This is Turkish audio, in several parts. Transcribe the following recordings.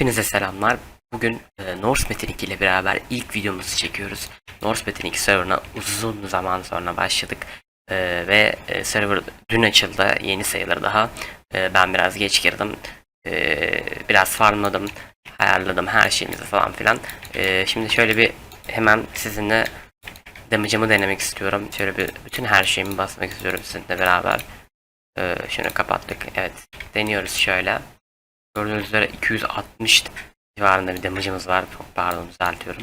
Hepinize selamlar. Bugün e, Norse Metin 2 ile beraber ilk videomuzu çekiyoruz. Norse Metin 2 serverına uzun zaman sonra başladık. E, ve e, server dün açıldı. Yeni sayılır daha. E, ben biraz geç girdim. E, biraz farmladım. Ayarladım her şeyimizi falan filan. E, şimdi şöyle bir hemen sizinle damage'ımı denemek istiyorum. Şöyle bir bütün her şeyimi basmak istiyorum sizinle beraber. E, şunu kapattık. Evet. Deniyoruz şöyle. Gördüğünüz üzere 260 civarında bir damage'ımız var. Pardon düzeltiyorum.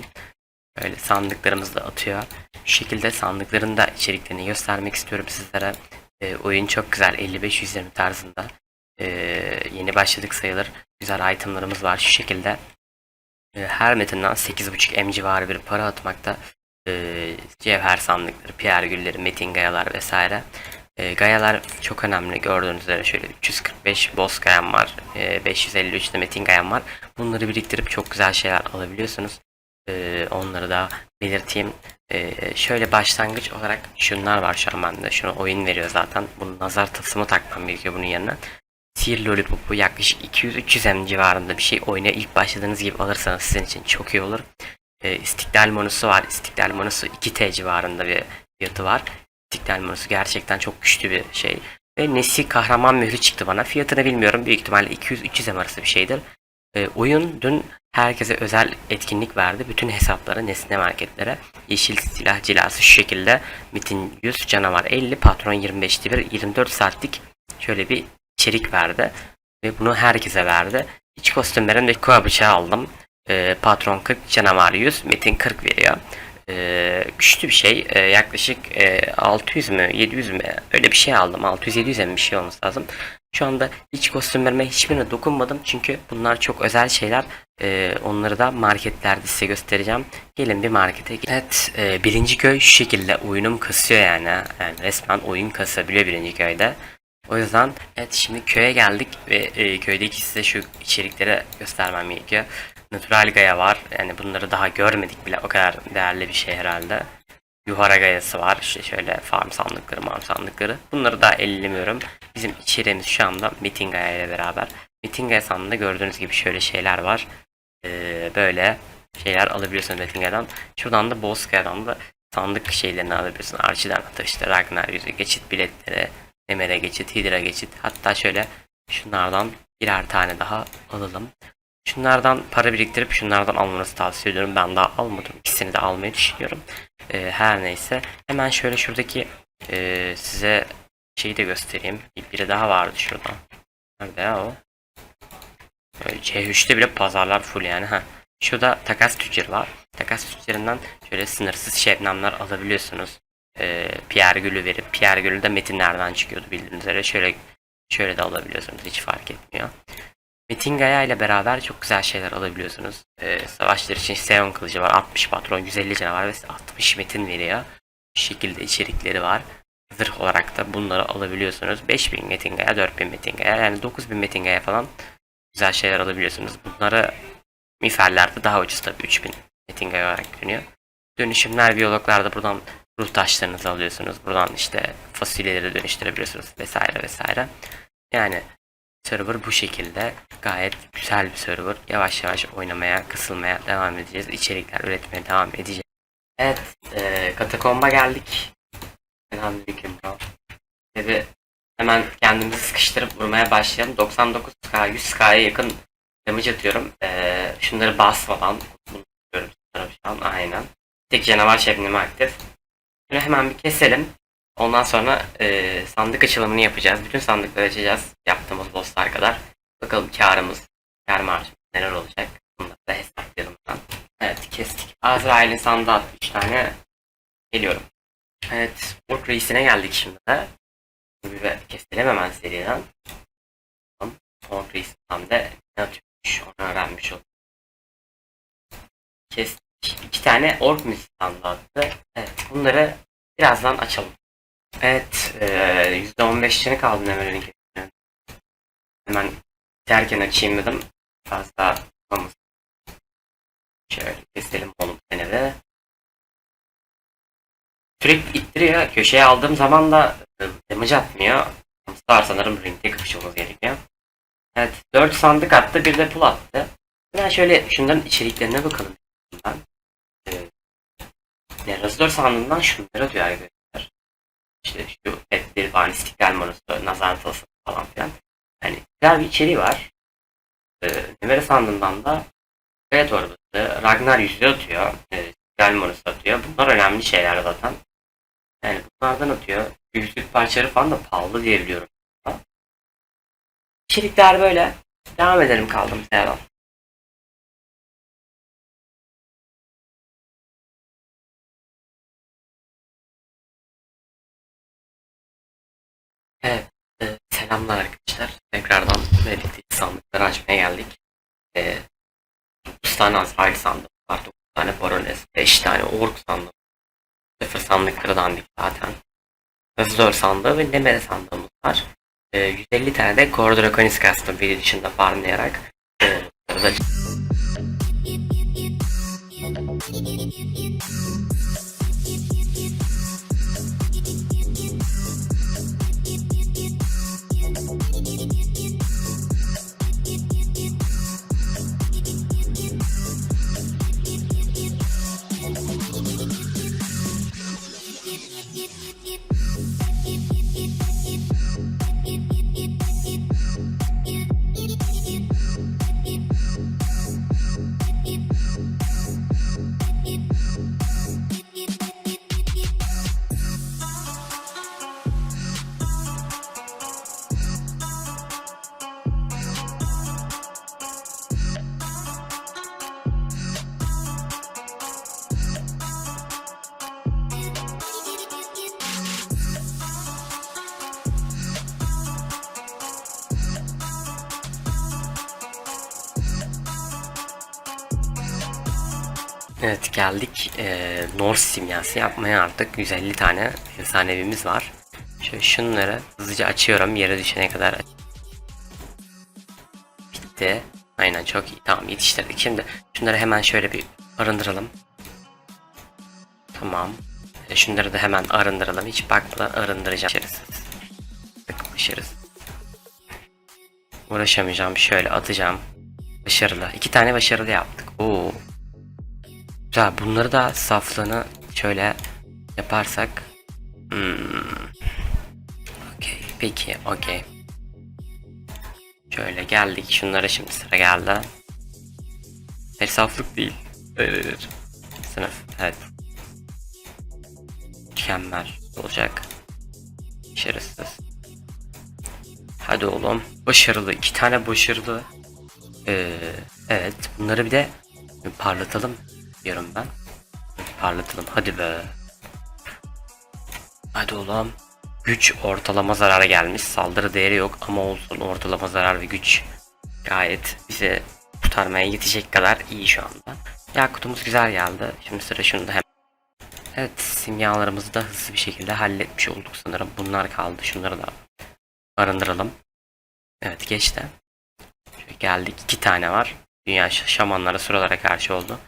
Böyle sandıklarımız da atıyor. Şu şekilde sandıkların da içeriklerini göstermek istiyorum sizlere. Ee, oyun çok güzel 55-120 tarzında. Ee, yeni başladık sayılır. Güzel itemlarımız var şu şekilde. Ee, her metinden 8.5 M civarı bir para atmakta. Ee, cevher sandıkları, PR gülleri, metin gayalar vesaire. E, gayalar çok önemli. Gördüğünüz üzere şöyle 345 boss gayam var. E, 553 de metin gayam var. Bunları biriktirip çok güzel şeyler alabiliyorsunuz. E, onları da belirteyim. E, şöyle başlangıç olarak şunlar var şu an bende. Şunu oyun veriyor zaten. Bunu nazar tasımı takmam gerekiyor bunun yanına. Sihir Lollipop'u yaklaşık 200-300 M civarında bir şey oyuna ilk başladığınız gibi alırsanız sizin için çok iyi olur. E, İstiklal Monusu var. İstiklal Monusu 2T civarında bir fiyatı var. İstiklal Monusu gerçekten çok güçlü bir şey. Ve Nesi kahraman mührü çıktı bana. Fiyatını bilmiyorum. Büyük ihtimalle 200-300 M arası bir şeydir. E, oyun dün herkese özel etkinlik verdi. Bütün hesaplara, nesne marketlere. Yeşil silah cilası şu şekilde. Mitin 100, canavar 50, patron 25'ti bir 24 saatlik şöyle bir içerik verdi. Ve bunu herkese verdi. İç kostümlerin de koa bıçağı aldım. E, patron 40, canavar 100, metin 40 veriyor. Ee, güçlü bir şey. Ee, yaklaşık e, 600 mü 700 mü öyle bir şey aldım. 600-700 mi bir şey olması lazım. Şu anda iç kostümlerime hiçbirine dokunmadım. Çünkü bunlar çok özel şeyler. Ee, onları da marketlerde size göstereceğim. Gelin bir markete. Evet e, birinci köy şu şekilde oyunum kasıyor yani. Yani resmen oyun kasabiliyor birinci köyde. O yüzden evet şimdi köye geldik ve e, köydeki size şu içeriklere göstermem gerekiyor. Natural Gaya var. Yani bunları daha görmedik bile. O kadar değerli bir şey herhalde. Yuhara Gayası var. İşte şöyle farm sandıkları, farm sandıkları. Bunları daha ellemiyorum. Bizim içeriğimiz şu anda Metin Gaya ile beraber. Metin Gaya sandığında gördüğünüz gibi şöyle şeyler var. Ee, böyle şeyler alabiliyorsunuz Metin Gaya'dan. Şuradan da Boss Gaya'dan da sandık şeylerini alabiliyorsun. Archie'den hatta işte Ragnar geçit biletleri, Emer'e geçit, Hydra geçit. Hatta şöyle şunlardan birer tane daha alalım. Şunlardan para biriktirip şunlardan almanızı tavsiye ediyorum. Ben daha almadım. İkisini de almayı düşünüyorum. Ee, her neyse. Hemen şöyle şuradaki e, size şeyi de göstereyim. Biri daha vardı şurada. Nerede ya o? Böyle C3'te bile pazarlar full yani. ha. Şurada takas tüccarı var. Takas tüccarından şöyle sınırsız şebnemler alabiliyorsunuz. Ee, Pierre Gül'ü verip Pierre Gül'ü de metinlerden çıkıyordu bildiğiniz üzere. Şöyle şöyle de alabiliyorsunuz. Hiç fark etmiyor. Metin Gaya ile beraber çok güzel şeyler alabiliyorsunuz. Ee, savaşlar için Seon kılıcı var. 60 patron, 150 canavar ve 60 metin veriyor. Bu şekilde içerikleri var. Zırh olarak da bunları alabiliyorsunuz. 5000 metin Gaya, 4000 metin Gaya yani 9000 metin Gaya falan güzel şeyler alabiliyorsunuz. Bunları miferlerde daha ucuz tabii 3000 metin Gaya olarak görünüyor. Dönüşümler biyologlarda buradan ruh taşlarınızı alıyorsunuz. Buradan işte fasulyeleri dönüştürebiliyorsunuz vesaire vesaire. Yani Server bu şekilde gayet güzel bir server. Yavaş yavaş oynamaya, kısılmaya devam edeceğiz. İçerikler üretmeye devam edeceğiz. Evet, e, katakomba geldik. Elhamdülillah. Dedi hemen kendimizi sıkıştırıp vurmaya başlayalım. 99k, 100k'ya yakın damage atıyorum. E, şunları basmadan bunu yapıyorum sanırım şu an. Aynen. Tek canavar şeklimi aktif. Bunu hemen bir keselim. Ondan sonra e, sandık açılımını yapacağız. Bütün sandıkları açacağız. Yaptığımız bosslar kadar. Bakalım karımız, kar marjımız neler olacak. Bunları da hesaplayalım. Evet kestik. Azrail'in sandığı attı 3 tane. Geliyorum. Evet. Ork reisine geldik şimdi de. Bir de keselim hemen seriden. Ork reis tam de ne atıyormuş onu öğrenmiş olduk. Kestik. İki tane ork misi sandığı attı. Evet. Bunları birazdan açalım. Evet, eee, %15'ini kaldı Nemer'in kesimi. Hemen derken açayım dedim. Fazla olmaz. Şöyle keselim onu sene de. Sürekli ittiriyor. Köşeye aldığım zaman da e, damage atmıyor. Star sanırım ringde kapışmamız gerekiyor. Evet, 4 sandık attı, bir de pul attı. Ben şöyle şunların içeriklerine bakalım. Ben. Ee, ne Razor sandığından şunları atıyor arkadaşlar. İşte şu petleri falan, istiklal monosu, nazar tılsım falan filan. Yani güzel bir içeriği var. Ee, Nemere sandığından da Kaya torbası, Ragnar yüzüğü atıyor. E, istiklal monosu atıyor. Bunlar önemli şeyler zaten. Yani bunlardan atıyor. Yüzük parçaları falan da pahalı diye biliyorum. İçerikler böyle. Devam edelim kaldım yerden. Evet. e, selamlar arkadaşlar. Tekrardan birlikte sandıkları açmaya geldik. E, 9 tane Azrail sandık var. 9 tane Baroness. 5 tane Ork sandık. Sıfır sandıkları dandik zaten. Hızlı sandığı ve Nemere sandığımız var. E, 150 tane de Core Draconis custom biri dışında farmlayarak e, Evet geldik ee, Norse simyası yapmaya artık 150 tane efsanevimiz var. Şöyle şunları hızlıca açıyorum yere düşene kadar. Bitti. Aynen çok iyi. Tamam yetiştirdik. Şimdi şunları hemen şöyle bir arındıralım. Tamam. E, Şunları da hemen arındıralım. Hiç bakmadan arındıracağım. Başarısız. Uğraşamayacağım. Şöyle atacağım. Başarılı. İki tane başarılı yaptık. Oo. Güzel. Bunları da saflığını şöyle yaparsak. Hmm. Okey. Peki. Okey. Şöyle geldik. Şunlara şimdi sıra geldi. Hayır saflık değil. Hayır, hayır. Sınıf. Evet. Mükemmel olacak. Başarısız. Hadi oğlum. Başarılı. iki tane başarılı. Ee, evet. Bunları bir de parlatalım diyorum ben. Parlatalım. Hadi be. Hadi oğlum. Güç ortalama zarara gelmiş. Saldırı değeri yok ama olsun ortalama zarar ve güç gayet bize kurtarmaya yetecek kadar iyi şu anda. Yakutumuz güzel geldi. Şimdi sıra şunda hem. Evet simyalarımızı da hızlı bir şekilde halletmiş olduk sanırım. Bunlar kaldı. Şunları da arındıralım. Evet geçti. Şöyle geldik. iki tane var. Dünya şamanlara sıralara karşı oldu.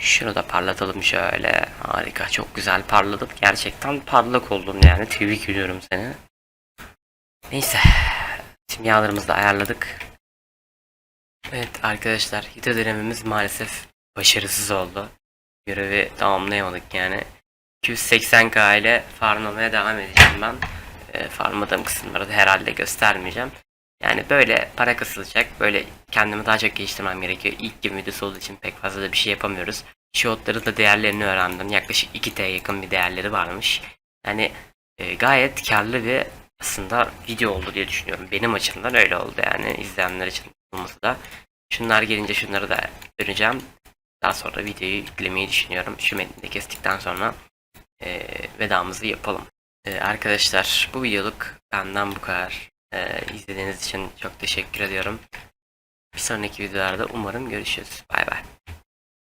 Şunu da parlatalım şöyle. Harika. Çok güzel parladım. Gerçekten parlak oldun yani. Tebrik ediyorum seni. Neyse. Simyalarımızı da ayarladık. Evet arkadaşlar. Hidro denememiz maalesef başarısız oldu. Görevi tamamlayamadık yani. 280k ile farmlamaya devam edeceğim ben. E, farmladığım kısımları da herhalde göstermeyeceğim. Yani böyle para kasılacak. Böyle kendimi daha çok geliştirmem gerekiyor. İlk gibi videosu olduğu için pek fazla da bir şey yapamıyoruz. Shotları da değerlerini öğrendim. Yaklaşık 2T yakın bir değerleri varmış. Yani e, gayet karlı bir aslında video oldu diye düşünüyorum. Benim açımdan öyle oldu yani. izleyenler için olması da. Şunlar gelince şunları da döneceğim. Daha sonra videoyu yüklemeyi düşünüyorum. Şu metni de kestikten sonra e, vedamızı yapalım. E, arkadaşlar bu videoluk benden bu kadar. E, izlediğiniz için çok teşekkür ediyorum. Bir sonraki videolarda umarım görüşürüz. Bay bay.